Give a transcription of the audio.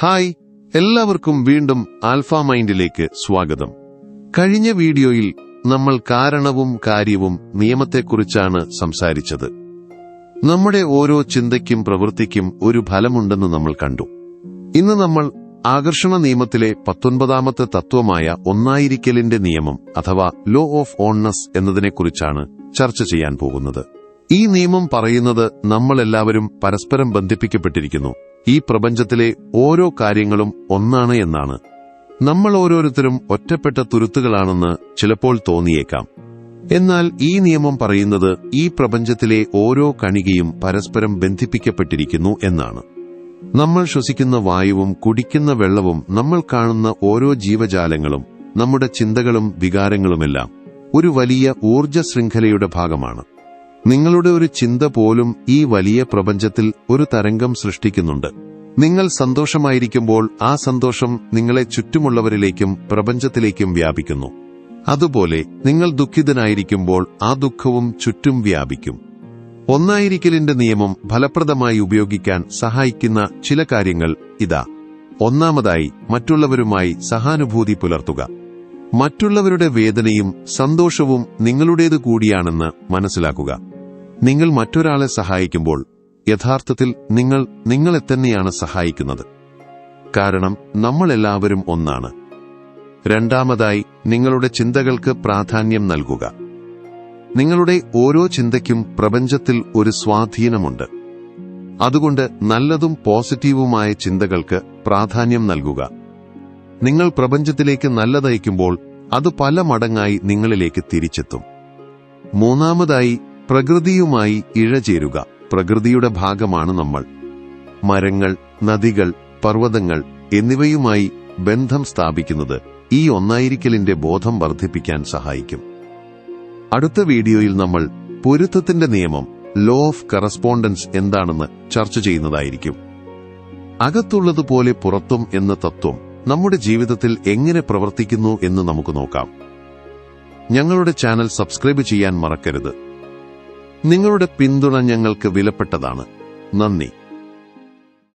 Hi എല്ലാവർക്കും വീണ്ടും alpha മൈൻഡിലേക്ക് സ്വാഗതം. കഴിഞ്ഞ വീഡിയോയിൽ നമ്മൾ കാരണവും കാര്യവും നിയമത്തെക്കുറിച്ചാണ് സംസാരിച്ചത്. നമ്മുടെ ഓരോ ചിന്തയ്ക്കും പ്രവൃത്തിക്കും ഒരു ഫലമുണ്ടെന്ന് നമ്മൾ കണ്ടു. ഇന്ന് നമ്മൾ ആകർഷണ നിയമത്തിലെ പത്തൊൻപതാമത്തെ തത്വമായ ഒന്നായിരിക്കലിന്റെ നിയമം അഥവാ ലോ ഓഫ് ഓൺനസ് എന്നതിനെക്കുറിച്ചാണ് ചർച്ച ചെയ്യാൻ പോകുന്നത്. ഈ നിയമം പറയുന്നത് നമ്മളെല്ലാവരും പരസ്പരം ബന്ധിപ്പിക്കപ്പെട്ടിരിക്കുന്നു. ഈ പ്രപഞ്ചത്തിലെ ഓരോ കാര്യങ്ങളും ഒന്നാണ് എന്നാണ്. നമ്മൾ ഓരോരുത്തരും ഒറ്റപ്പെട്ട തുരുത്തുകളാണെന്ന് ചിലപ്പോൾ തോന്നിയേക്കാം. എന്നാൽ ഈ നിയമം പറയുന്നത് ഈ പ്രപഞ്ചത്തിലെ ഓരോ കണികയും പരസ്പരം ബന്ധിപ്പിക്കപ്പെട്ടിരിക്കുന്നു എന്നാണ്. നമ്മൾ ശ്വസിക്കുന്ന വായുവും കുടിക്കുന്ന വെള്ളവും നമ്മൾ കാണുന്ന ഓരോ ജീവജാലങ്ങളും നമ്മുടെ ചിന്തകളും വികാരങ്ങളുമെല്ലാം ഒരു വലിയ ഊർജ ശൃംഖലയുടെ ഭാഗമാണ്. നിങ്ങളുടെ ഒരു ചിന്ത പോലും ഈ വലിയ പ്രപഞ്ചത്തിൽ ഒരു തരംഗം സൃഷ്ടിക്കുന്നുണ്ട്. നിങ്ങൾ സന്തോഷമായിരിക്കുമ്പോൾ ആ സന്തോഷം നിങ്ങളെ ചുറ്റുമുള്ളവരിലേക്കും പ്രപഞ്ചത്തിലേക്കും വ്യാപിക്കുന്നു. അതുപോലെ നിങ്ങൾ ദുഃഖിതനായിരിക്കുമ്പോൾ ആ ദുഃഖവും ചുറ്റും വ്യാപിക്കും. ഒന്നായിരിക്കലിന്റെ നിയമം ഫലപ്രദമായി ഉപയോഗിക്കാൻ സഹായിക്കുന്ന ചില കാര്യങ്ങൾ ഇതാ. ഒന്നാമതായി മറ്റുള്ളവരുമായി സഹാനുഭൂതി പുലർത്തുക. മറ്റുള്ളവരുടെ വേദനയും സന്തോഷവും നിങ്ങളുടേതു കൂടിയാണെന്ന് മനസ്സിലാക്കുക. നിങ്ങൾ മറ്റൊരാളെ സഹായിക്കുമ്പോൾ യഥാർത്ഥത്തിൽ നിങ്ങൾ നിങ്ങളെ തന്നെയാണ് സഹായിക്കുന്നത്. കാരണം നമ്മൾ എല്ലാവരും ഒന്നാണ്. രണ്ടാമതായി നിങ്ങളുടെ ചിന്തകൾക്ക് പ്രാധാന്യം നൽകുക. നിങ്ങളുടെ ഓരോ ചിന്തയ്ക്കും പ്രപഞ്ചത്തിൽ ഒരു സ്വാധീനമുണ്ട്. അതുകൊണ്ട് നല്ലതും പോസിറ്റീവുമായ ചിന്തകൾക്ക് പ്രാധാന്യം നൽകുക. നിങ്ങൾ പ്രപഞ്ചത്തിലേക്ക് നല്ലതയക്കുമ്പോൾ അത് പല മടങ്ങായി നിങ്ങളിലേക്ക് തിരിച്ചെത്തും. മൂന്നാമതായി പ്രകൃതിയുമായി ഇഴചേരുക. പ്രകൃതിയുടെ ഭാഗമാണ് നമ്മൾ. മരങ്ങൾ നദികൾ പർവതങ്ങൾ എന്നിവയുമായി ബന്ധം സ്ഥാപിക്കുന്നത് ഈ ഒന്നായിരിക്കലിന്റെ ബോധം വർദ്ധിപ്പിക്കാൻ സഹായിക്കും. അടുത്ത വീഡിയോയിൽ നമ്മൾ പൊരുത്തത്തിന്റെ നിയമം ലോ ഓഫ് കറസ്പോണ്ടൻസ് എന്താണെന്ന് ചർച്ച ചെയ്യുന്നതായിരിക്കും. അകത്തുള്ളതുപോലെ പുറത്തും എന്ന തത്വം നമ്മുടെ ജീവിതത്തിൽ എങ്ങനെ പ്രവർത്തിക്കുന്നു എന്ന് നമുക്ക് നോക്കാം. ഞങ്ങളുടെ ചാനൽ സബ്സ്ക്രൈബ് ചെയ്യാൻ മറക്കരുത്. നിങ്ങളുടെ പിന്തുണ ഞങ്ങൾക്ക് വിലപ്പെട്ടതാണ്. നന്ദി.